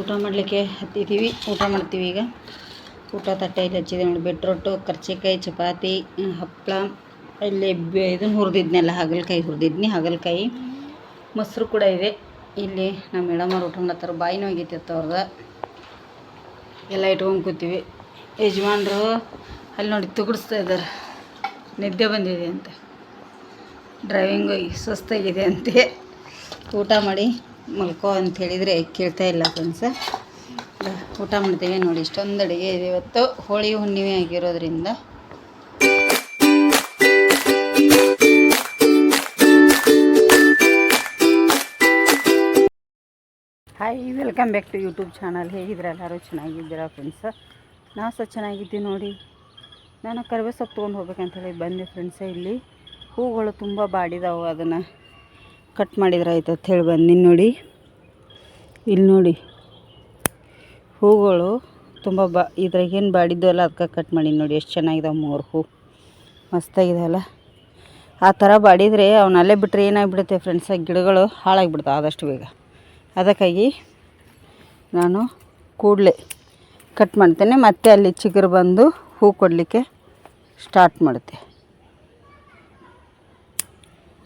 ಊಟ ಮಾಡಲಿಕ್ಕೆ ಹತ್ತಿದ್ದೀವಿ ಊಟ ಮಾಡ್ತೀವಿ ಈಗ. ಊಟ ತಟ್ಟೆಯಲ್ಲಿ ಹಚ್ಚಿದೆ ನೋಡಿ. ಬಿಟ್ರೊಟ್ಟು ಕರ್ಚಿಕಾಯಿ, ಚಪಾತಿ ಹಪ್ಪಳ ಇಲ್ಲಿ ಇದನ್ನು ಹುರಿದಿದ್ನೆಲ್ಲ, ಹಾಗಲಕಾಯಿ ಹುರಿದಿದ್ನಿ. ಹಾಗಲಕಾಯಿ ಮೊಸರು ಕೂಡ ಇದೆ. ಇಲ್ಲಿ ನಮ್ಮ ಮೇಡಮವ್ರು ಊಟ ಮಾಡತ್ತಾರ ಬಾಯಿ ನೋಗೈತಿ ಅವ್ರದ. ಎಲ್ಲ ಇಟ್ಕೊಂಡು ಕೂತೀವಿ. ಯಜಮಾನ್ರು ಅಲ್ಲಿ ನೋಡಿ ತುಗುಡಿಸ್ತಾ ಇದ್ದಾರೆ ನಿದ್ದೆ ಬಂದಿದೆ ಅಂತ. ಡ್ರೈವಿಂಗ್ ಹೋಗಿ ಸುಸ್ತಾಗಿದೆ ಅಂತೆ. ಊಟ ಮಾಡಿ ಮಲ್ಕೋ ಅಂತ ಹೇಳಿದರೆ ಕೇಳ್ತಾ ಇಲ್ಲ ಫ್ರೆಂಡ್ಸ ಊಟ ಮಾಡ್ತೇವೆ ನೋಡಿ, ಇಷ್ಟೊಂದು ಅಡುಗೆ ಇದೆ. ಇವತ್ತು ಹೋಳಿ ಹುಣ್ಣಿಮೆ ಆಗಿರೋದ್ರಿಂದ. Hi welcome back to YouTube channel ಹೇಗಿದ್ರೆ ಎಲ್ಲರೂ ಚೆನ್ನಾಗಿದ್ದೀರಾ ಫ್ರೆಂಡ್ಸ ನಾವು ಸಹ ಚೆನ್ನಾಗಿದ್ದೀವಿ ನೋಡಿ. ನಾನು ಕರಿಬೇ ಸೊಪ್ಪು ತೊಗೊಂಡು ಹೋಗ್ಬೇಕಂತ ಹೇಳಿ ಬಂದೆ ಫ್ರೆಂಡ್ಸ ಇಲ್ಲಿ. ಹೂಗಳು ತುಂಬ ಬಾಡಿದಾವೆ ಅದನ್ನು. ಕಟ್ ಮಾಡಿದ್ರೆ ಆಯ್ತು ಅಂತ ಹೇಳಿ ಬಂದಿನಿ ನೋಡಿ. ಇಲ್ಲಿ ನೋಡಿ. ಹೂಗಳು ತುಂಬ ಬಾ ಇದ್ರಾಗೇನು ಬಾಡಿದ್ದು ಅಲ್ಲ ಅದಕ್ಕೆ ಕಟ್ ಮಾಡಿ ನೋಡಿ. ಎಷ್ಟು ಚೆನ್ನಾಗಿದಾವೆ ಮೂರು ಹೂ. ಮಸ್ತಾಗಿದಾವಲ್ಲ ಆ ಥರ ಬಾಡಿದರೆ ಅವನಲ್ಲೇ ಬಿಟ್ಟರೆ ಏನಾಗ್ಬಿಡುತ್ತೆ ಫ್ರೆಂಡ್ಸ್ ಗಿಡಗಳು ಹಾಳಾಗಿಬಿಡ್ತಾವೆ ಆದಷ್ಟು ಬೇಗ. ಅದಕ್ಕಾಗಿ ನಾನು ಕೂಡಲೇ ಕಟ್ ಮಾಡ್ತೇನೆ. ಮತ್ತೆ ಅಲ್ಲಿ ಚಿಗುರು ಬಂದು ಹೂ ಕೊಡಲಿಕ್ಕೆ ಸ್ಟಾರ್ಟ್ ಮಾಡುತ್ತೆ.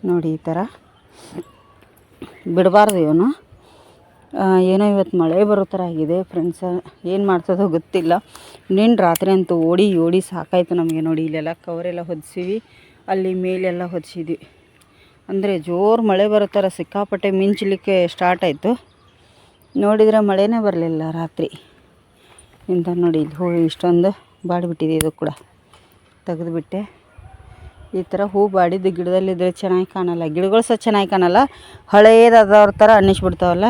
ನೋಡಿ ಈ ಥರ. ಬಿಡಬಾರ್ದು ಇವನು. ಏನೋ ಇವತ್ತು ಮಳೆ ಬರೋ ಥರ ಆಗಿದೆ ಫ್ರೆಂಡ್ಸ. ಏನು ಮಾಡ್ತದೋ ಗೊತ್ತಿಲ್ಲ. ನಿನ್ನ ರಾತ್ರಿ ಅಂತೂ ಓಡಿ ಓಡಿ ಸಾಕಾಯಿತು ನಮಗೆ ನೋಡಿ. ಇಲ್ಲೆಲ್ಲ ಕವರೆಲ್ಲ ಹೊದಿಸಿವಿ. ಅಲ್ಲಿ ಮೇಲೆಲ್ಲ ಹೊದಿಸಿದ್ವಿ. ಅಂದರೆ ಜೋರು ಮಳೆ ಬರೋ ಥರ ಸಿಕ್ಕಾಪಟ್ಟೆ ಮಿಂಚಲಿಕ್ಕೆ ಸ್ಟಾರ್ಟ್ ಆಯಿತು. ನೋಡಿದರೆ ಮಳೆನೇ ಬರಲಿಲ್ಲ ರಾತ್ರಿ. ಇಂಥ ನೋಡಿ ಇಲ್ಲಿ ಹೋಗಿ ಇಷ್ಟೊಂದು ಬಾಡಿಬಿಟ್ಟಿದೆ ಇದು ಕೂಡ. ತೆಗೆದುಬಿಟ್ಟೆ. ಈ ಥರ ಹೂ ಬಾಡಿದ್ದು ಗಿಡದಲ್ಲಿದ್ದರೆ ಚೆನ್ನಾಗಿ ಕಾಣಲ್ಲ. ಗಿಡಗಳು ಸಹ ಚೆನ್ನಾಗಿ ಕಾಣಲ್ಲ. ಹಳೇದಾದವ್ರ ಥರ ಅನ್ನಿಸ್ಬಿಡ್ತಾವಲ್ಲ.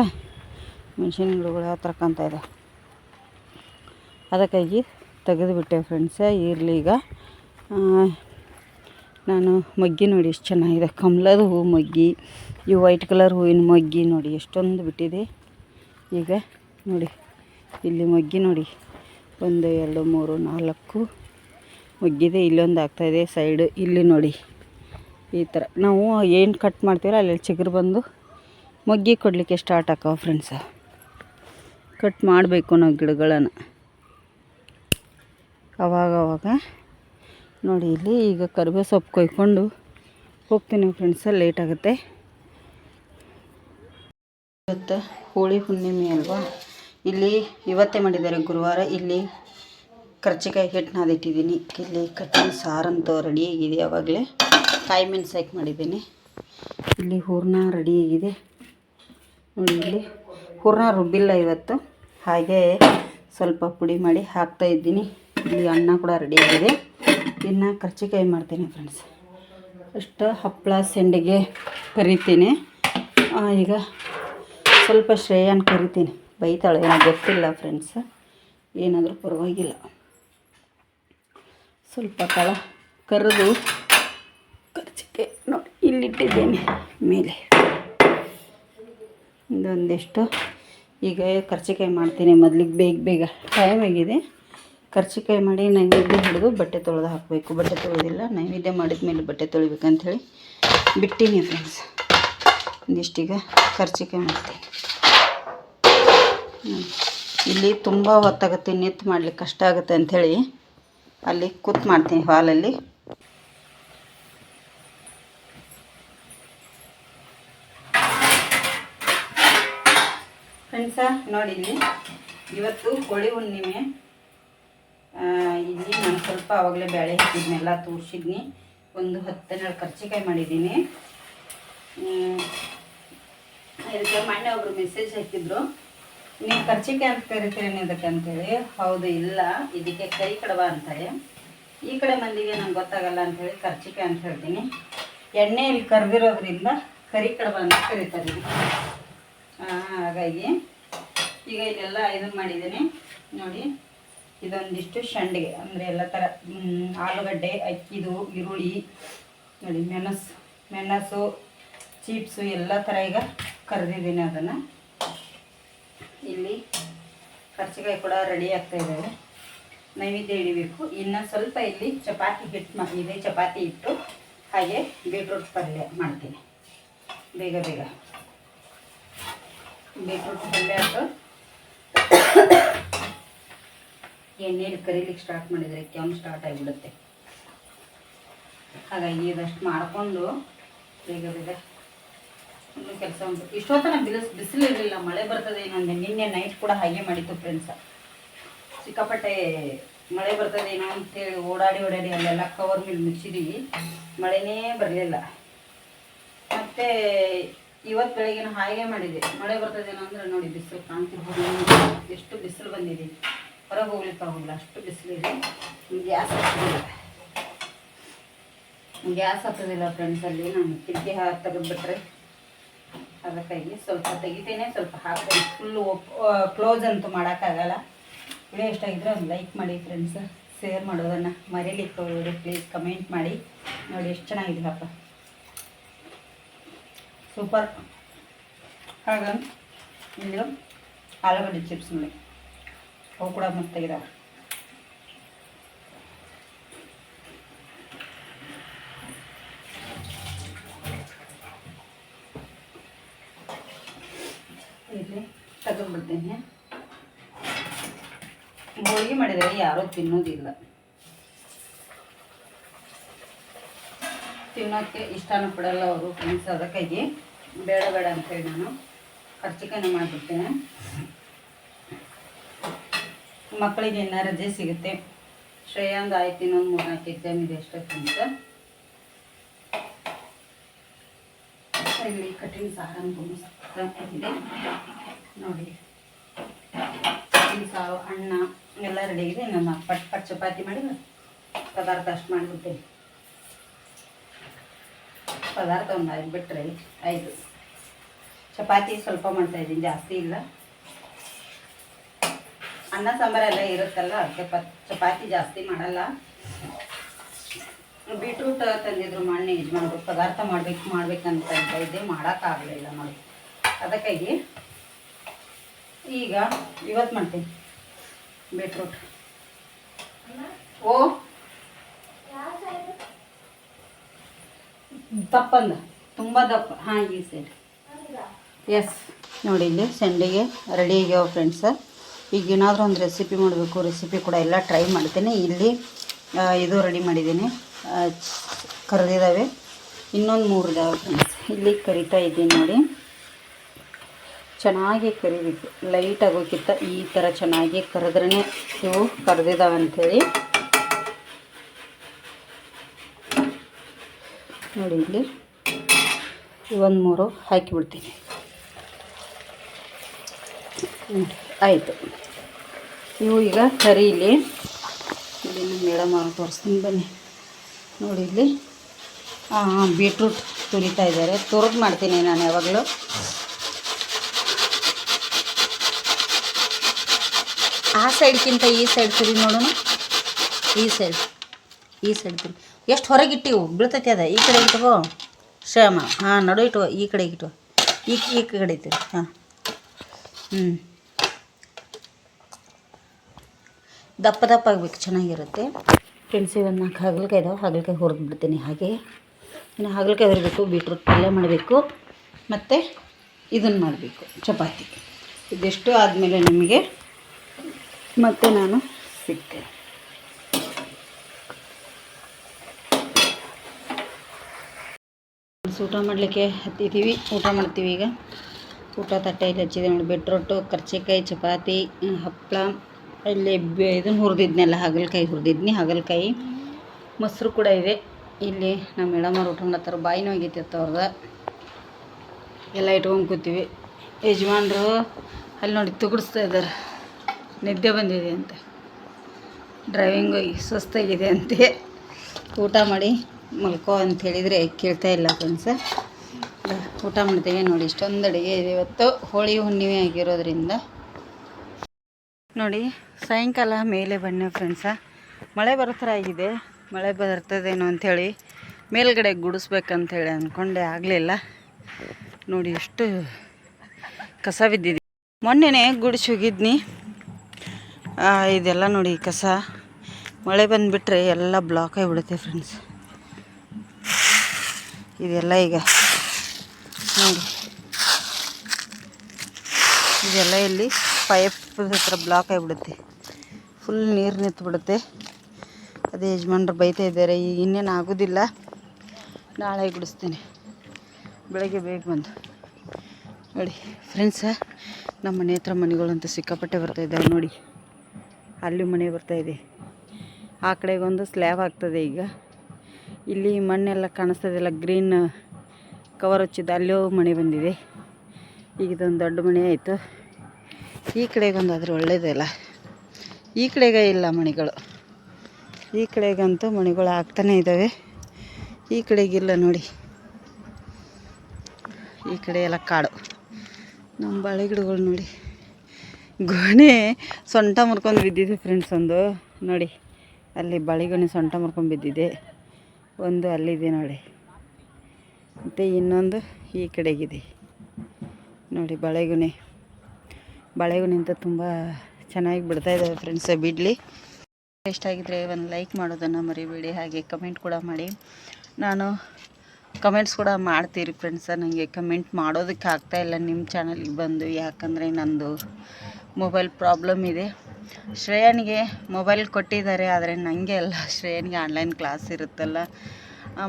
ಮೆಣಸಿನ ಗಿಡಗಳು ಯಾವ ಥರ ಕಾಣ್ತಾ ಇದೆ. ಅದಕ್ಕಾಗಿ ತೆಗೆದುಬಿಟ್ಟೆ ಫ್ರೆಂಡ್ಸ ಇರಲಿ ಈಗ. ನಾನು ಮಗ್ಗಿ ನೋಡಿ ಎಷ್ಟು ಚೆನ್ನಾಗಿದೆ. ಕಮಲದ ಹೂ ಮಗ್ಗಿ. ಈ ವೈಟ್ ಕಲರ್ ಹೂವಿನ ಮಗ್ಗಿ ನೋಡಿ ಎಷ್ಟೊಂದು ಬಿಟ್ಟಿದೆ. ಈಗ ನೋಡಿ. ಇಲ್ಲಿ ಮಗ್ಗಿ ನೋಡಿ. ಒಂದು, ಎರಡು, ಮೂರು, ನಾಲ್ಕು. ಮಗ್ಗಿದೆ, ಇಲ್ಲೊಂದು ಆಗ್ತಾಯಿದೆ ಸೈಡು ಇಲ್ಲಿ ನೋಡಿ. ಈ ಥರ ನಾವು ಏನು ಕಟ್ ಮಾಡ್ತೀವಲ್ಲ ಅಲ್ಲಿ ಚಿಗುರು ಬಂದು ಮೊಗ್ಗಿ ಕೊಡಲಿಕ್ಕೆ ಸ್ಟಾರ್ಟ್ ಹಾಕೋ ಫ್ರೆಂಡ್ಸ ಕಟ್ ಮಾಡಬೇಕು ನಾವು ಗಿಡಗಳನ್ನು. ಅವಾಗ ಅವಾಗ. ನೋಡಿ, ಇಲ್ಲಿ ಈಗ ಕರಿಬೇವು ಸೊಪ್ಪು ಕೊಯ್ಕೊಂಡು ಹೋಗ್ತೀನಿ ಫ್ರೆಂಡ್ಸ ಲೇಟ್ ಆಗುತ್ತೆ. ಇವತ್ತು ಹೋಳಿ ಹುಣ್ಣಿಮೆ ಅಲ್ವಾ? ಇಲ್ಲಿ ಇವತ್ತೇ ಮಾಡಿದ್ದಾರೆ ಗುರುವಾರ. ಇಲ್ಲಿ ಕರ್ಚಿಕಾಯಿ ಹಿಟ್ಟು ನಾದಿಟ್ಟಿದ್ದೀನಿ ಇಲ್ಲಿ ಕಟ್ಟಿನ ಸಾರಂತೂ ರೆಡಿಯಾಗಿದೆ ಆವಾಗಲೇ ಕಾಯಿ ಮೆಣಸು ಹಾಕಿ ಮಾಡಿದ್ದೀನಿ. ಇಲ್ಲಿ ಹೂರ್ಣ ರೆಡಿಯಾಗಿದೆ ನೋಡಿ ಇಲ್ಲಿ ಹೂರ್ಣ ರುಬ್ಬಿಲ್ಲ ಇವತ್ತು. ಹಾಗೆ ಸ್ವಲ್ಪ ಪುಡಿ ಮಾಡಿ ಹಾಕ್ತಾ ಇದ್ದೀನಿ. ಇಲ್ಲಿ ಅನ್ನ ಕೂಡ ರೆಡಿಯಾಗಿದೆ ಇನ್ನು ಕರ್ಚಿಕಾಯಿ ಮಾಡ್ತೀನಿ ಫ್ರೆಂಡ್ಸ್ ಅಷ್ಟು ಹಪ್ಪಳ ಸೆಂಡಿಗೆ ಕರಿತೀನಿ. ಈಗ ಸ್ವಲ್ಪ ಶ್ರೇಯನ್ ಕರಿತೀನಿ. ಬೈತಾಳೆ, ಏನೋ ಗೊತ್ತಿಲ್ಲ ಫ್ರೆಂಡ್ಸ್ ಏನಾದರೂ ಪರವಾಗಿಲ್ಲ. ಸ್ವಲ್ಪ ಕಳ ಕರೆದು ಕರ್ಚಿಕೆ ನೋಡಿ, ಇಲ್ಲಿಟ್ಟಿದ್ದೇನೆ. ಮೇಲೆ. ಇದೊಂದಿಷ್ಟು ಈಗ ಕರ್ಚಿಕಾಯಿ ಮಾಡ್ತೀನಿ. ಮೊದಲಿಗೆ ಬೇಗ ಬೇಗ ಟೈಮ್ ಆಗಿದೆ. ಕರ್ಚಿಕಾಯಿ ಮಾಡಿ ನೈವೇದ್ಯ ಹಿಡಿದು ಬಟ್ಟೆ ತೊಳೆದು ಹಾಕಬೇಕು. ಬಟ್ಟೆ ತೊಳೆದಿಲ್ಲ, ನೈವೇದ್ಯ ಮಾಡಿದ ಮೇಲೆ ಬಟ್ಟೆ ತೊಳಿಬೇಕಂಥೇಳಿ ಬಿಟ್ಟೀನಿ ಫ್ರೆಂಡ್ಸ್ ಒಂದಿಷ್ಟೀಗ ಕರ್ಚಿಕಾಯಿ ಮಾಡ್ತೀನಿ. ಇಲ್ಲಿ ತುಂಬ ಹೊತ್ತಾಗುತ್ತೆ ನಿಂತು ಮಾಡ್ಲಿಕ್ಕೆ ಕಷ್ಟ ಆಗುತ್ತೆ ಅಂಥೇಳಿ ಅಲ್ಲಿ ಕೂತ್ ಮಾಡ್ತೀನಿ ಹಾಲಲ್ಲಿ. ಫ್ರೆಂಡ್ಸ ನೋಡಿದ್ವಿ ಇವತ್ತು ಕೋಳಿ ಹುಣ್ಣಿಮೆ. ಇಲ್ಲಿ ನಾನು ಸ್ವಲ್ಪ ಆವಾಗಲೇ ಬೇಳೆ ಹಾಕಿದ್ನೆಲ್ಲ ತೋರಿಸಿದ್ನಿ. ಒಂದು ಹತ್ತೆರಡು ಕರ್ಚಿಕಾಯಿ ಮಾಡಿದ್ದೀನಿ. ಇದಕ್ಕೆ ಮೊನ್ನೆ ಒಬ್ರು ಮೆಸೇಜ್ ಹಾಕಿದ್ರು. ನೀವು ಕರ್ಚಿಕೆ ಅಂತ ಕರಿತೀರೇನು ಇದಕ್ಕೆ ಅಂತೇಳಿ. ಹೌದು, ಇಲ್ಲ. ಇದಕ್ಕೆ ಕೈ ಕಡವ ಅಂತಾರೆ. ಈ ಕಡೆ ಮಂದಿಗೆ ನಂಗೆ ಗೊತ್ತಾಗಲ್ಲ ಅಂಥೇಳಿ ಕರ್ಚಿಕೆ ಅಂತ ಹೇಳ್ತೀನಿ. ಎಣ್ಣೆಯಲ್ಲಿ ಕರೆದಿರೋದ್ರಿಂದ ಕರಿ ಕಡವ ಅಂತ ಕರಿತಾರೆ ಹಾಗಾಗಿ ಈಗ ಇಲ್ಲೆಲ್ಲ ಇದನ್ನು ಮಾಡಿದ್ದೀನಿ. ನೋಡಿ, ಇದೊಂದಿಷ್ಟು ಸಂಡಿಗೆ ಅಂದರೆ ಎಲ್ಲ ಥರ ಆಲೂಗಡ್ಡೆ, ಅಕ್ಕಿದು, ಈರುಳ್ಳಿ, ನೋಡಿ, ಮೆಣಸು ಮೆಣಸು, ಚೀಪ್ಸು, ಎಲ್ಲ ಥರ ಈಗ ಕರೆದಿದ್ದೀನಿ ಅದನ್ನು. ಇಲ್ಲಿ ಕರ್ಚಿಕಾಯಿ ಕೂಡ ರೆಡಿ ಆಗ್ತಾ ಇದ್ದಾವೆ ನೈವೇದ್ಯ ಹಿಡಿಬೇಕು. ಇನ್ನು ಸ್ವಲ್ಪ ಇಲ್ಲಿ ಚಪಾತಿ ಹಿಟ್ಟು ಇದೆ, ಚಪಾತಿ ಇಟ್ಟು ಹಾಗೆ ಬೀಟ್ರೂಟ್ ಪಲ್ಯ ಮಾಡ್ತೀನಿ. ಬೇಗ ಬೇಗ. ಬೀಟ್ರೂಟ್ ಪಲ್ಯ ಆಯ್ತು. ಎಣ್ಣೆಲಿ ಕರೀಲಿಕ್ಕೆ ಸ್ಟಾರ್ಟ್ ಮಾಡಿದರೆ ಕೆಮ್ಮು ಸ್ಟಾರ್ಟ್ ಆಗಿಬಿಡುತ್ತೆ. ಹಾಗಾಗಿ ಇದಷ್ಟು ಮಾಡಿಕೊಂಡು ಬೇಗ ಬೇಗ ಕೆಲಸ ಉಂಟು. ಇಷ್ಟೊತ್ತನ ಬಿಸಿಲು ಬಿಸಿಲು ಇರಲಿಲ್ಲ ಮಳೆ ಬರ್ತದೆ ಏನಂದೆ ನಿನ್ನೆ ನೈಟ್ ಕೂಡ ಹಾಗೆ ಮಾಡಿತ್ತು ಫ್ರೆಂಡ್ಸ ಸಿಕ್ಕಾಪಟ್ಟೆ ಮಳೆ ಬರ್ತದೆ ಏನೋ ಅಂತೇಳಿ ಓಡಾಡಿ ಓಡಾಡಿ ಅಲ್ಲೆಲ್ಲ ಕವರ್ ಮೇಲೆ ಮುಚ್ಚಿದೀವಿ. ಮಳೆನೇ ಬರಲಿಲ್ಲ. ಮತ್ತು ಇವತ್ತು ಬೆಳಗಿನ ಹಾಗೆ ಮಾಡಿದೆ. ಮಳೆ ಬರ್ತದೇನೋ ಅಂದ್ರೆ ನೋಡಿ ಬಿಸಿಲು ಕಾಣ್ತಿರ್ಬೋದು ಎಷ್ಟು ಬಿಸಿಲು ಬಂದಿದೆ. ಹೊರಗೆ ಹೋಗ್ಲಿಕ್ಕೆ ಆಗೋಲ್ಲ ಅಷ್ಟು ಬಿಸಿಲಿದೆ. ಗ್ಯಾಸ್ ಹತ್ತದಿಲ್ಲ. ಗ್ಯಾಸ್ ಹತ್ತದಿಲ್ಲ ಫ್ರೆಂಡ್ಸ್ ಅಲ್ಲಿ. ನಾನು ಕಿಟಕಿ ತೆಗೆದ್ಬಿಟ್ರೆ ಅದಕ್ಕಾಗಿ ಸ್ವಲ್ಪ ತೆಗಿತೇನೆ, ಸ್ವಲ್ಪ ಹಾಕ್ತೇನೆ ಫುಲ್ಲು ಕ್ಲೋಸ್ ಅಂತೂ ಮಾಡೋಕ್ಕಾಗಲ್ಲ. ವಿಡಿಯೋ ಇಷ್ಟ ಆಗಿದ್ರೆ ಒಂದು ಲೈಕ್ ಮಾಡಿ ಫ್ರೆಂಡ್ಸ್ ಶೇರ್ ಮಾಡೋದನ್ನು ಮರೀಲಿಕ್ಕೆ ಹೋಗ್ಬೇಡಿ ಪ್ಲೀಸ್ ಕಮೆಂಟ್ ಮಾಡಿ. ನೋಡಿ ಎಷ್ಟು ಚೆನ್ನಾಗಿದ್ರಪ್ಪ ಸೂಪರ್ ಹಾಗ ಇಲ್ಲಿ ಆಲೂಗಡ್ಡೆ ಚಿಪ್ಸ್ ನೋಡಿ. ಅವು ಕೂಡ ಮಸ್ತಾಗಿದಾವೆ ಇಲ್ಲಿ ತೆಗೆದ್ಬಿಡ್ತೀನಿ ಹೋಳಿಗೆ ಮಾಡಿದರೆ ಯಾರೂ ತಿನ್ನೋದಿಲ್ಲ. ತಿನ್ನೋಕ್ಕೆ ಇಷ್ಟನೂ ಪಡಲ್ಲ ಅವರು ಫ್ರೆಂಡ್ಸ್ ಅದಕ್ಕಾಗಿ ಬೇಡ ಬೇಡ ಅಂತೇಳಿ ನಾನು ಖರ್ಚಿಕನ ಮಾಡಿಬಿಡ್ತೇನೆ. ಮಕ್ಕಳಿಗೆ ಇನ್ನೂ ರಜೆ ಸಿಗುತ್ತೆ. ಶ್ರೇಯಾಂದ ಆಯ್ತು, ಇನ್ನೊಂದು ಮೂರ್ನಾಲ್ಕು ಎಕ್ಸಾಮ್ ಇದೆ ಅಷ್ಟೇ ಫ್ರೆಂಡ್ಸ್ ಇಲ್ಲಿ ಕಠಿಣ ಸಾರನ್ನು ಇದೆ ನೋಡಿ. ಸಾವು ಅಣ್ಣ ಎಲ್ಲ ರೆಡಿ ಇದೆ ನಮ್ಮ ಪಟ್ ಪಟ್ ಚಪಾತಿ ಮಾಡಿದ್ರೆ ಪದಾರ್ಥ ಅಷ್ಟು ಮಾಡಿಬಿಡ್ತೇನೆ. ಪದಾರ್ಥ ಒಂದು ಆಯ್ತು ಬಿಟ್ಟರೆ ಐದು. ಚಪಾತಿ ಸ್ವಲ್ಪ ಮಾಡ್ತಾ ಇದ್ದೀನಿ. ಜಾಸ್ತಿ ಇಲ್ಲ. ಅನ್ನ ಸಾಂಬಾರೆಲ್ಲ ಇರುತ್ತಲ್ಲ, ಅದಕ್ಕೆ ಚಪಾತಿ ಜಾಸ್ತಿ ಮಾಡಲ್ಲ. ಬೀಟ್ರೂಟ್ ತಂದಿದ್ರು ಮಣ್ಣೆ ಇದು ಮಾಡಬೇಕು ಪದಾರ್ಥ ಮಾಡ್ಬೇಕು ಮಾಡ್ಬೇಕಂತ ಇದ್ದೆ. ಮಾಡೋಕ್ಕಾಗಲಿಲ್ಲ ನೋಡಿ ಅದಕ್ಕಾಗಿ ಈಗ ಇವತ್ತು ಮಾಡ್ತೀನಿ. ಬೀಟ್ರೂಟ್ ಓ. ದಪ್ಪಂದ. ತುಂಬ ದಪ್ಪ. ಹಾಂ, ಈ ಸೈಡ್ ಎಸ್ ನೋಡಿ ಇಲ್ಲಿ ಸಂಡಿಗೆ ರೆಡಿ ಆಗ್ಯಾವ ಫ್ರೆಂಡ್ಸ ಈಗ ಏನಾದರೂ ಒಂದು ರೆಸಿಪಿ ಮಾಡಬೇಕು. ರೆಸಿಪಿ ಕೂಡ ಎಲ್ಲ ಟ್ರೈ ಮಾಡ್ತೀನಿ. ಇಲ್ಲಿ ಇದು ರೆಡಿ ಮಾಡಿದ್ದೀನಿ. ಕರೆದಿದ್ದಾವೆ ಇನ್ನೊಂದು ಮೂರು ಇದಾವೆ ಫ್ರೆಂಡ್ಸ್ ಇಲ್ಲಿ ಕರಿತಾ ಇದ್ದೀನಿ ನೋಡಿ. ಚೆನ್ನಾಗಿ ಕರಿಬೇಕು ಲೈಟ್ ಆಗೋಕ್ಕಿಂತ ಈ ಥರ ಚೆನ್ನಾಗಿ ಕರೆದ್ರೇ ಇವು ಕರೆದಿದ್ದಾವೆ ನೋಡಿ ಇಲ್ಲಿ ಒಂದು ಮೂರು ಹಾಕಿಬಿಡ್ತೀನಿ. ಆಯಿತು. ಇವು ಈಗ ಕರೀಲಿ ಇಲ್ಲಿ. ಮೇಡಮ್ ಅವ್ರು ತೋರಿಸ್ತೀನಿ ಬನ್ನಿ. ನೋಡಿ ಇಲ್ಲಿ ಬೀಟ್ರೂಟ್ ತುರಿತಾ ಇದ್ದಾರೆ. ತುರಿದು ಮಾಡ್ತೀನಿ ನಾನು ಯಾವಾಗಲೂ. ಆ ಸೈಡ್ಗಿಂತ ಈ ಸೈಡ್ ತಿರಿ ನೋಡೋಣ. ಈ ಸೈಡ್ ಈ ಸೈಡ್ ತಿರಿ ಎಷ್ಟು ಹೊರಗೆ ಇಟ್ಟಿವು? ಬೀಳ್ತೈತಿ ಅದ. ಈ ಕಡೆ ಇಟ್ಕೋ. ಶ್ಯಾಮ. ಹಾಂ, ನಡು ಇಟ್ಟು ಈ ಕಡೆ ಇಟ್ಕೋ. ಈ ಈ ಕಡೆ ಇಟ್ಟಿರಿ ಹಾಂ. ಹ್ಞೂ ದಪ್ಪ ದಪ್ಪ ಆಗ್ಬೇಕು. ಚೆನ್ನಾಗಿರುತ್ತೆ. ಫ್ರೆಂಡ್ಸ್ ಒಂದು ನಾಲ್ಕು ಹಾಗಲಕಾಯಿ ಇದಾವೆ. ಹಾಗಲಕಾಯಿ ಹುರಿದು ಬಿಡ್ತೀನಿ ಹಾಗೆ. ಇನ್ನು ಹಾಗಲಕಾಯಿ ಹುರಿಬೇಕು, ಬೀಟ್ರೂಟ್ ಪಲ್ಯ ಮಾಡಬೇಕು. ಮತ್ತು ಇದನ್ನು ಮಾಡಬೇಕು. ಚಪಾತಿ. ಇದೆಷ್ಟು ಆದಮೇಲೆ ನಿಮಗೆ ಮತ್ತೆ ನಾನು ಸಿಗ್ತೇನೆ. ಊಟ ಮಾಡಲಿಕ್ಕೆ ಹತ್ತಿದ್ದೀವಿ. ಊಟ ಮಾಡ್ತೀವಿ ಈಗ. ಊಟ ತಟ್ಟೆಯಲ್ಲಿ ಹಚ್ಚಿದೆ ನೋಡಿ. ಬಿಟ್ರೊಟ್ಟು ಕರ್ಚಿಕಾಯಿ, ಚಪಾತಿ ಹಪ್ಪಳ ಇಲ್ಲಿ ಇದನ್ನು ಹುರಿದಿದ್ನೆಲ್ಲ ಹಾಗಲಕಾಯಿ ಹುರಿದಿದ್ನಿ. ಹಾಗಲಕಾಯಿ ಮೊಸರು ಕೂಡ ಇದೆ. ಇಲ್ಲಿ ನಮ್ಮ ಮೇಡಮ್ ಅವ್ರು ಊಟ ಮಾಡ್ತಾರೆ. ಬಾಯಿನೂ ಆಗೈತಿ ಅತ್ತ ಅವ್ರದ. ಎಲ್ಲ ಇಟ್ಕೊಂಡು ಕೂತೀವಿ. ಯಜಮಾನ್ರು ಅಲ್ಲಿ ನೋಡಿ ತುಗುಡಿಸ್ತಾ ಇದ್ದಾರೆ. ನಿದ್ದೆ ಬಂದಿದೆ ಅಂತೆ. ಡ್ರೈವಿಂಗ್ ಸುಸ್ತಾಗಿದೆ ಅಂತೆ. ಊಟ ಮಾಡಿ ಮಲ್ಕೋ ಅಂತ ಹೇಳಿದರೆ ಕೇಳ್ತಾ ಇಲ್ಲ ಫ್ರೆಂಡ್ಸ ಊಟ ಮಾಡ್ತೇವೆ ನೋಡಿ, ಇಷ್ಟೊಂದು ಅಡುಗೆ ಇದೆ ಇವತ್ತು. ಹೋಳಿ ಹುಣ್ಣಿಮೆ ಆಗಿರೋದ್ರಿಂದ. ನೋಡಿ, ಸಾಯಂಕಾಲ ಮೇಲೆ ಬನ್ನಿ ಫ್ರೆಂಡ್ಸ ಮಳೆ ಬರೋ ಥರ ಆಗಿದೆ. ಮಳೆ ಬರ್ತದೇನೋ ಅಂಥೇಳಿ ಮೇಲ್ಗಡೆ ಗುಡಿಸ್ಬೇಕಂಥೇಳಿ ಅಂದ್ಕೊಂಡೆ ಆಗಲಿಲ್ಲ. ನೋಡಿ, ಎಷ್ಟು ಕಸ ಬಿದ್ದಿದೆ. ಮೊನ್ನೆನೇ ಗುಡಿಸಿ ಹೋಗಿದ್ನಿ. ಇದೆಲ್ಲ ನೋಡಿ ಕಸ. ಮಳೆ ಬಂದುಬಿಟ್ರೆ ಎಲ್ಲ ಬ್ಲಾಕ್ ಆಗಿಬಿಡುತ್ತೆ ಫ್ರೆಂಡ್ಸ್ ಇದೆಲ್ಲ ಈಗ ನೋಡಿ. ಇದೆಲ್ಲ ಇಲ್ಲಿ ಪೈಪ್ ಹತ್ರ ಬ್ಲಾಕ್ ಆಗಿಬಿಡುತ್ತೆ. ಫುಲ್ ನೀರು ನಿಂತ್ಬಿಡುತ್ತೆ. ಅದೇ ಯಜಮಾನ್ರು ಬೈತಾ ಇದ್ದಾರೆ ಈಗ ಇನ್ನೇನು ಆಗೋದಿಲ್ಲ. ನಾಳೆ ಗುಡಿಸ್ತೀನಿ ಬೆಳಗ್ಗೆ ಬೇಗ ಬಂದು. ನೋಡಿ ಫ್ರೆಂಡ್ಸ ನಮ್ಮ ಮನೆ ಹತ್ರ ಮನೆಗಳಂತೂ ಸಿಕ್ಕಾಪಟ್ಟೆ ಬರ್ತಾ ಇದ್ದಾವೆ ನೋಡಿ. ಅಲ್ಲಿ ಮನೆ ಬರ್ತಾ ಇದೆ. ಆ ಕಡೆಗೊಂದು ಸ್ಲ್ಯಾಬ್ ಆಗ್ತದೆ ಈಗ. ಇಲ್ಲಿ ಮಣ್ಣೆಲ್ಲ ಕಾಣಿಸ್ತದಿಲ್ಲ ಗ್ರೀನ್ ಕವರ್ ಹಚ್ಚಿದ್ದು ಅಲ್ಲೋ ಮನೆ ಬಂದಿದೆ. ಈಗ ಇದೊಂದು ದೊಡ್ಡ ಮನೆ ಆಯಿತು. ಈ ಕಡೆಗೊಂದು ಆದರೆ ಒಳ್ಳೇದಲ್ಲ ಈ ಕಡೆಗೆ ಇಲ್ಲ ಮನೆಗಳು ಈ ಕಡೆಗಂತೂ ಮಣಿಗಳು ಆಗ್ತಾನೆ ಇದ್ದಾವೆ. ಈ ಕಡೆಗಿಲ್ಲ ನೋಡಿ. ಈ ಕಡೆ ಎಲ್ಲ ಕಾಡು. ನಮ್ಮ ಬಾಳೆ ಗಿಡಗಳು ನೋಡಿ. ಗೊನೆ ಸೊಂಟ ಮುರ್ಕೊಂಡು ಬಿದ್ದಿದೆ ಫ್ರೆಂಡ್ಸ್ ಒಂದು. ನೋಡಿ, ಅಲ್ಲಿ ಬಾಳೆಗೊನೆ ಸೊಂಟ ಮುರ್ಕೊಂಡು ಬಿದ್ದಿದೆ. ಒಂದು ಅಲ್ಲಿದೆ ನೋಡಿ. ಮತ್ತು ಇನ್ನೊಂದು ಈ ಕಡೆಗಿದೆ. ನೋಡಿ ಬಳೆಗುಣಿ ಅಂತ ತುಂಬ ಚೆನ್ನಾಗಿ ಬಿಡ್ತಾ ಇದ್ದಾವೆ ಫ್ರೆಂಡ್ಸ್ ಬಿಡಲಿ. ಇಷ್ಟ ಆಗಿದ್ರೆ ಒಂದು ಲೈಕ್ ಮಾಡೋದನ್ನು ಮರಿಬೇಡಿ, ಹಾಗೆ ಕಮೆಂಟ್ ಕೂಡ ಮಾಡಿ. ನಾನು ಕಮೆಂಟ್ಸ್ ಕೂಡ ಮಾಡ್ತೀರಿ ಫ್ರೆಂಡ್ಸ ನನಗೆ ಕಮೆಂಟ್ ಮಾಡೋದಕ್ಕೆ ಆಗ್ತಾಯಿಲ್ಲ ನಿಮ್ಮ ಚಾನಲ್ಗೆ ಬಂದು, ಯಾಕಂದರೆ ನಂದು ಮೊಬೈಲ್ ಪ್ರಾಬ್ಲಮ್ ಇದೆ. ಶ್ರೇಯನಿಗೆ ಮೊಬೈಲ್ ಕೊಟ್ಟಿದ್ದಾರೆ, ಆದರೆ ನನಗೆ ಅಲ್ಲ. ಶ್ರೇಯನಿಗೆ ಆನ್ಲೈನ್ ಕ್ಲಾಸ್ ಇರುತ್ತಲ್ಲ.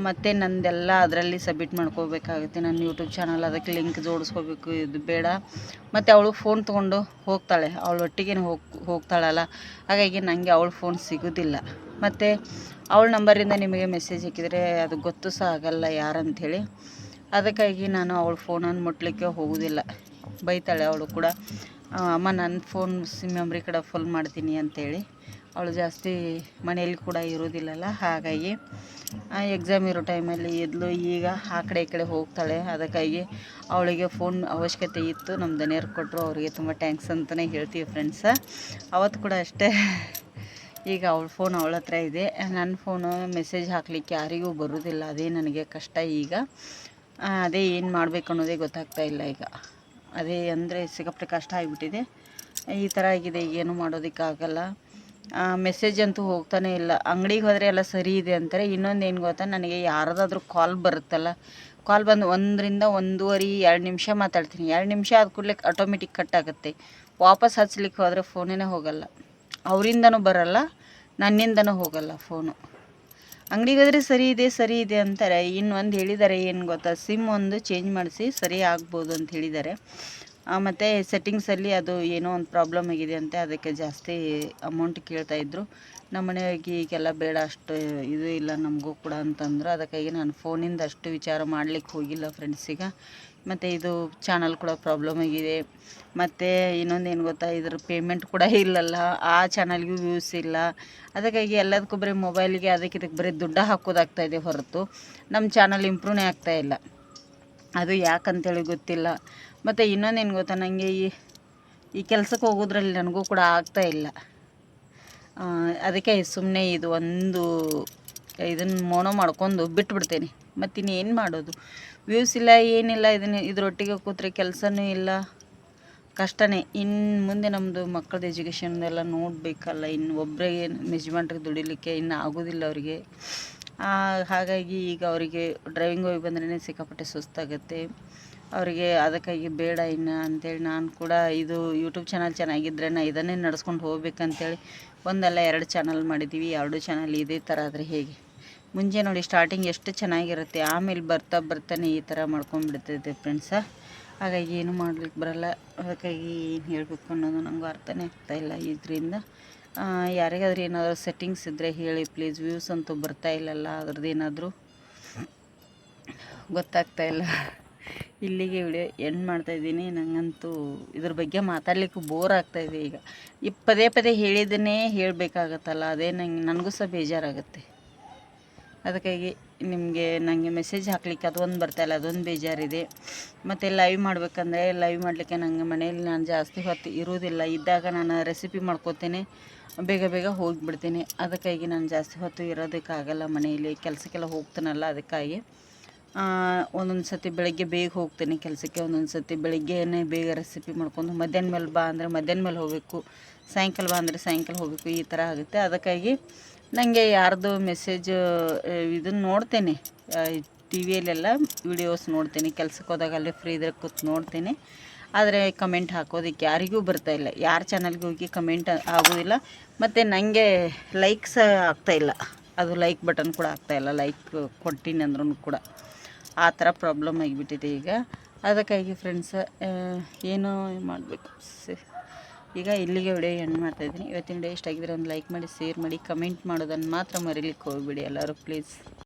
ಮತ್ತು ನಂದೆಲ್ಲ ಅದರಲ್ಲಿ ಸಬ್ಮಿಟ್ ಮಾಡ್ಕೋಬೇಕಾಗುತ್ತೆ. ನನ್ನ ಯೂಟ್ಯೂಬ್ ಚಾನಲ್ ಅದಕ್ಕೆ ಲಿಂಕ್ ಜೋಡಿಸ್ಕೋಬೇಕು, ಇದು ಬೇಡ. ಮತ್ತು ಅವಳು ಫೋನ್ ತೊಗೊಂಡು ಹೋಗ್ತಾಳೆ. ಅವಳು ಒಟ್ಟಿಗೆ ಹೋಗಿ ಹೋಗ್ತಾಳಲ್ಲ. ಹಾಗಾಗಿ ನನಗೆ ಅವಳು ಫೋನ್ ಸಿಗೋದಿಲ್ಲ. ಮತ್ತು ಅವಳ ನಂಬರಿಂದ ನಿಮಗೆ ಮೆಸೇಜ್ ಹಾಕಿದರೆ ಅದು ಗೊತ್ತು ಸಹ ಆಗಲ್ಲ ಯಾರಂಥೇಳಿ ಅದಕ್ಕಾಗಿ ನಾನು ಅವಳ ಫೋನನ್ನು ಮುಟ್ಲಿಕ್ಕೆ ಹೋಗೋದಿಲ್ಲ. ಬೈತಾಳೆ ಅವಳು ಕೂಡ. ಅಮ್ಮ ನನ್ನ ಫೋನ್ ಸಿಮ್ ಮೆಮ್ರಿ ಕಡೆ ಫುಲ್ ಮಾಡ್ತೀನಿ ಅಂತೇಳಿ. ಅವಳು ಜಾಸ್ತಿ ಮನೆಯಲ್ಲಿ ಕೂಡ ಇರೋದಿಲ್ಲಲ್ಲ, ಹಾಗಾಗಿ ಎಕ್ಸಾಮ್ ಇರೋ ಟೈಮಲ್ಲಿ ಎದ್ಲು ಈಗ ಆ ಕಡೆ ಈ ಕಡೆ ಹೋಗ್ತಾಳೆ. ಅದಕ್ಕಾಗಿ ಅವಳಿಗೆ ಫೋನ್ ಅವಶ್ಯಕತೆ ಇತ್ತು. ನಮ್ಮ ದನಿಯರು ಕೊಟ್ಟರು ಅವರಿಗೆ ತುಂಬ ಟ್ಯಾಂಕ್ಸ್ ಅಂತಲೇ ಹೇಳ್ತೀವಿ ಫ್ರೆಂಡ್ಸ ಅವತ್ತು ಕೂಡ ಅಷ್ಟೇ. ಈಗ ಅವಳ ಫೋನ್ ಅವಳ ಹತ್ರ ಇದೆ. ನನ್ನ ಫೋನು ಮೆಸೇಜ್ ಹಾಕಲಿಕ್ಕೆ ಯಾರಿಗೂ ಬರೋದಿಲ್ಲ. ಅದೇ ನನಗೆ ಕಷ್ಟ ಈಗ. ಅದೇ ಏನು ಮಾಡಬೇಕು ಅನ್ನೋದೇ ಗೊತ್ತಾಗ್ತಾ ಇಲ್ಲ ಈಗ. ಅದೇ ಅಂದರೆ ಸಿಕ್ಕಾಪಟ್ಟೆ ಕಷ್ಟ ಆಗಿಬಿಟ್ಟಿದೆ. ಈ ಥರ ಆಗಿದೆ ಏನು ಮಾಡೋದಕ್ಕಾಗಲ್ಲ. ಮೆಸೇಜ್ ಅಂತೂ ಹೋಗ್ತಾನೆ ಇಲ್ಲ. ಅಂಗಡಿಗೆ ಹೋದರೆ ಎಲ್ಲ ಸರಿ ಇದೆ ಅಂತಾರೆ. ಇನ್ನೊಂದು ಏನು ಗೊತ್ತಾ? ನನಗೆ ಯಾರದಾದ್ರೂ ಕಾಲ್ ಬರುತ್ತಲ್ಲ. ಕಾಲ್ ಬಂದು ಒಂದರಿಂದ ಒಂದೂವರೆ, ಎರಡು ನಿಮಿಷ ಮಾತಾಡ್ತೀನಿ. ಎರಡು ನಿಮಿಷ ಆದ ಕೂಡಲೇ ಆಟೋಮೆಟಿಕ್ ಕಟ್ ಆಗುತ್ತೆ. ವಾಪಸ್ ಹಚ್ಲಿಕ್ಕೆ ಹೋದರೆ ಫೋನೇ ಹೋಗಲ್ಲ. ಅವರಿಂದನೂ ಬರಲ್ಲ, ನನ್ನಿಂದನೂ ಹೋಗಲ್ಲ ಫೋನು ಅಂಗಡಿಗೆ ಸರಿ ಇದೆ ಸರಿ ಇದೆ ಅಂತಾರೆ. ಇನ್ನು ಒಂದು ಹೇಳಿದ್ದಾರೆ ಏನು ಗೊತ್ತಾ? ಸಿಮ್ ಒಂದು ಚೇಂಜ್ ಮಾಡಿಸಿ ಸರಿ ಆಗ್ಬೋದು ಅಂತ ಹೇಳಿದ್ದಾರೆ ಮತ್ತು ಸೆಟ್ಟಿಂಗ್ಸಲ್ಲಿ ಅದು ಏನೋ ಒಂದು ಪ್ರಾಬ್ಲಮ್ ಆಗಿದೆ ಅಂತೆ ಅದಕ್ಕೆ ಜಾಸ್ತಿ ಅಮೌಂಟ್ ಕೇಳ್ತಾಯಿದ್ರು ನಮ್ಮ ಮನೆಯಾಗಿ ಈಗೆಲ್ಲ ಬೇಡ, ಅಷ್ಟು ಇದು ಇಲ್ಲ ನಮಗೂ ಕೂಡ ಅಂತಂದ್ರು. ಅದಕ್ಕಾಗಿ ನಾನು ಫೋನಿಂದ ಅಷ್ಟು ವಿಚಾರ ಮಾಡಲಿಕ್ಕೆ ಹೋಗಿಲ್ಲ ಫ್ರೆಂಡ್ಸಿಗ ಮತ್ತು ಇದು ಚಾನಲ್ ಕೂಡ ಪ್ರಾಬ್ಲಮ್ ಆಗಿದೆ. ಮತ್ತು ಇನ್ನೊಂದು ಏನು ಗೊತ್ತಾ, ಇದ್ರ ಪೇಮೆಂಟ್ ಕೂಡ ಇಲ್ಲಲ್ಲ, ಆ ಚಾನಲ್ಗೂ ವ್ಯೂಸ್ ಇಲ್ಲ. ಅದಕ್ಕಾಗಿ ಎಲ್ಲದಕ್ಕೂ ಬರೀ ಮೊಬೈಲಿಗೆ ಅದಕ್ಕೆ ಇದಕ್ಕೆ ಬರೀ ದುಡ್ಡು ಹಾಕೋದಾಗ್ತಾ ಇದೆ ಹೊರತು. ನಮ್ಮ ಚಾನಲ್ ಇಂಪ್ರೂವ್ನೇ ಆಗ್ತಾ ಇಲ್ಲ. ಅದು ಯಾಕಂತೇಳಿ ಗೊತ್ತಿಲ್ಲ. ಮತ್ತು ಏನು ಗೊತ್ತಾ ನನಗೆ ಈ ಈ ಕೆಲಸಕ್ಕೆ ಹೋಗೋದ್ರಲ್ಲಿ ನನಗೂ ಕೂಡ ಆಗ್ತಾ ಇಲ್ಲ. ಅದಕ್ಕೆ ಸುಮ್ಮನೆ ಇದು ಒಂದು ಇದನ್ನು ಮೋನೋ ಮಾಡ್ಕೊಂಡು ಬಿಟ್ಬಿಡ್ತೇನೆ. ಮತ್ತು ಇನ್ನೇನು ಮಾಡೋದು? ವ್ಯೂಸ್ ಇಲ್ಲ, ಏನಿಲ್ಲ ಇದನ್ನ ಇದರೊಟ್ಟಿಗೆ ಕೂತ್ರೆ ಕೆಲಸನೂ ಇಲ್ಲ. ಕಷ್ಟನೇ. ಇನ್ನು ಮುಂದೆ ನಮ್ಮದು ಮಕ್ಕಳದ್ದು ಎಜುಕೇಷನ್ ಎಲ್ಲ ನೋಡಬೇಕಲ್ಲ ಇನ್ನು ಒಬ್ಬರೇ ಯಜಮಾನ್ರಿಗೆ ದುಡಿಲಿಕ್ಕೆ ಇನ್ನು ಆಗೋದಿಲ್ಲ ಅವರಿಗೆ. ಹಾಗಾಗಿ ಈಗ ಅವರಿಗೆ ಡ್ರೈವಿಂಗ್ ಹೋಗಿ ಬಂದ್ರೇ ಸಿಕ್ಕಾಪಟ್ಟೆ ಸುಸ್ತಾಗುತ್ತೆ. ಅವರಿಗೆ ಅದಕ್ಕಾಗಿ ಬೇಡ ಇನ್ನು ಅಂತೇಳಿ ನಾನು ಕೂಡ ಇದು ಯೂಟ್ಯೂಬ್ ಚಾನಲ್ ಚೆನ್ನಾಗಿದ್ದರೆ ನಾ ಇದನ್ನೇ ನಡೆಸ್ಕೊಂಡು ಹೋಗ್ಬೇಕಂತೇಳಿ ಒಂದಲ್ಲ ಎರಡು ಚಾನಲ್ ಮಾಡಿದ್ದೀವಿ ಎರಡು ಚಾನಲ್ ಇದೇ ಥರ ಆದರೆ ಹೇಗೆ? ಮುಂಚೆ ನೋಡಿ ಸ್ಟಾರ್ಟಿಂಗ್ ಎಷ್ಟು ಚೆನ್ನಾಗಿರುತ್ತೆ. ಆಮೇಲೆ ಬರ್ತಾ ಬರ್ತಾನೆ ಈ ಥರ ಮಾಡ್ಕೊಂಡ್ಬಿಡ್ತೈತೆ ಫ್ರೆಂಡ್ಸ ಹಾಗಾಗಿ ಏನು ಮಾಡ್ಲಿಕ್ಕೆ ಬರಲ್ಲ. ಅದಕ್ಕಾಗಿ ಏನು ಹೇಳಬೇಕು ಅನ್ನೋದು ನನಗೂ ಅರ್ಥನೇ ಆಗ್ತಾಯಿಲ್ಲ ಇದರಿಂದ. ಯಾರಿಗಾದ್ರೂ ಏನಾದರೂ ಸೆಟ್ಟಿಂಗ್ಸ್ ಇದ್ದರೆ ಹೇಳಿ ಪ್ಲೀಸ್ ವ್ಯೂಸ್ ಅಂತೂ ಬರ್ತಾ ಇಲ್ಲಲ್ಲ, ಅದ್ರದ್ದು ಗೊತ್ತಾಗ್ತಾ ಇಲ್ಲ. ಇಲ್ಲಿಗೆ ವಿಡಿಯೋ ಎಂಡ್ ಮಾಡ್ತಾಯಿದ್ದೀನಿ ನನಗಂತೂ ಇದ್ರ ಬಗ್ಗೆ ಮಾತಾಡ್ಲಿಕ್ಕೂ ಬೋರ್ ಆಗ್ತಾಯಿದೆ ಈಗ. ಈ ಪದೇ ಪದೇ ಹೇಳಿದ್ದನ್ನೇ ಹೇಳಬೇಕಾಗತ್ತಲ್ಲ, ಅದೇ ನಂಗೆ ನನಗೂ ಸಹ ಬೇಜಾರಾಗುತ್ತೆ. ಅದಕ್ಕಾಗಿ ನಿಮಗೆ ನನಗೆ ಮೆಸೇಜ್ ಹಾಕ್ಲಿಕ್ಕೆ ಅದೊಂದು ಬರ್ತಾಯಿಲ್ಲ ಅದೊಂದು ಬೇಜಾರಿದೆ. ಮತ್ತು ಲೈವ್ ಮಾಡಬೇಕಂದ್ರೆ ಲೈವ್ ಮಾಡಲಿಕ್ಕೆ ನನಗೆ ಮನೆಯಲ್ಲಿ ನಾನು ಜಾಸ್ತಿ ಹೊತ್ತು ಇರುವುದಿಲ್ಲ. ಇದ್ದಾಗ ನಾನು ರೆಸಿಪಿ ಮಾಡ್ಕೋತೇನೆ, ಬೇಗ ಬೇಗ ಹೋಗಿಬಿಡ್ತೀನಿ. ಅದಕ್ಕಾಗಿ ನಾನು ಜಾಸ್ತಿ ಹೊತ್ತು ಇರೋದಕ್ಕಾಗಲ್ಲ ಮನೆಯಲ್ಲಿ, ಕೆಲಸಕ್ಕೆಲ್ಲ ಹೋಗ್ತೀನಲ್ಲ ಅದಕ್ಕಾಗಿ. ಒಂದೊಂದು ಸತಿ ಬೆಳಗ್ಗೆ ಬೇಗ ಹೋಗ್ತೀನಿ ಕೆಲಸಕ್ಕೆ, ಒಂದೊಂದು ಸತಿ ಬೆಳಗ್ಗೆನೇ ಬೇಗ ರೆಸಿಪಿ ಮಾಡ್ಕೊಂಡು ಮಧ್ಯಾಹ್ನ ಮೇಲೆ ಬಾ ಅಂದರೆ ಮಧ್ಯಾಹ್ನ ಮೇಲೆ ಹೋಗಬೇಕು, ಸಾಯಂಕಾಲ ಬಾ ಅಂದರೆ ಸಾಯಂಕಾಲ ಹೋಗಬೇಕು, ಈ ಥರ ಆಗುತ್ತೆ. ಅದಕ್ಕಾಗಿ ನನಗೆ ಯಾರ್ದು ಮೆಸೇಜ್ ಇದನ್ನು ನೋಡ್ತೇನೆ. ಟಿ ವಿಯಲ್ಲೆಲ್ಲ ವಿಡಿಯೋಸ್ ನೋಡ್ತೀನಿ. ಕೆಲ್ಸಕ್ಕೆ ಹೋದಾಗ ಅಲ್ಲಿ ಫ್ರೀ ಇದ್ರೆ ಕೂತು ನೋಡ್ತೀನಿ. ಆದರೆ ಕಮೆಂಟ್ ಹಾಕೋದಕ್ಕೆ ಯಾರಿಗೂ ಬರ್ತಾ ಇಲ್ಲ. ಯಾರ ಚಾನಲ್ಗೆ ಹೋಗಿ ಕಮೆಂಟ್ ಆಗೋದಿಲ್ಲ. ಮತ್ತು ನನಗೆ ಲೈಕ್ಸ್ ಆಗ್ತಾಯಿಲ್ಲ ಅದು ಲೈಕ್ ಬಟನ್ ಕೂಡ ಆಗ್ತಾಯಿಲ್ಲ ಲೈಕ್ ಕೊಟ್ಟಿನಿ ಅಂದ್ರೂ ಕೂಡ. ಆ ಥರ ಪ್ರಾಬ್ಲಮ್ ಆಗಿಬಿಟ್ಟಿದೆ ಈಗ. ಅದಕ್ಕಾಗಿ ಫ್ರೆಂಡ್ಸ್ ಏನೋ ಮಾಡಬೇಕು. ಈಗ ಇಲ್ಲಿಗೆ ವಿಡಿಯೋ ಎಂಡ್ ಮಾಡ್ತಾಯಿದ್ದೀನಿ ಇವತ್ತಿನ ವಿಡಿಯೋ ಇಷ್ಟ ಆಗಿದ್ರೆ ಒಂದು ಲೈಕ್ ಮಾಡಿ ಶೇರ್ ಮಾಡಿ ಕಮೆಂಟ್ ಮಾಡೋದನ್ನು ಮಾತ್ರ ಮರೀಲಿಕ್ಕೆ ಹೋಗ್ಬಿಡಿ ಎಲ್ಲರೂ ಪ್ಲೀಸ್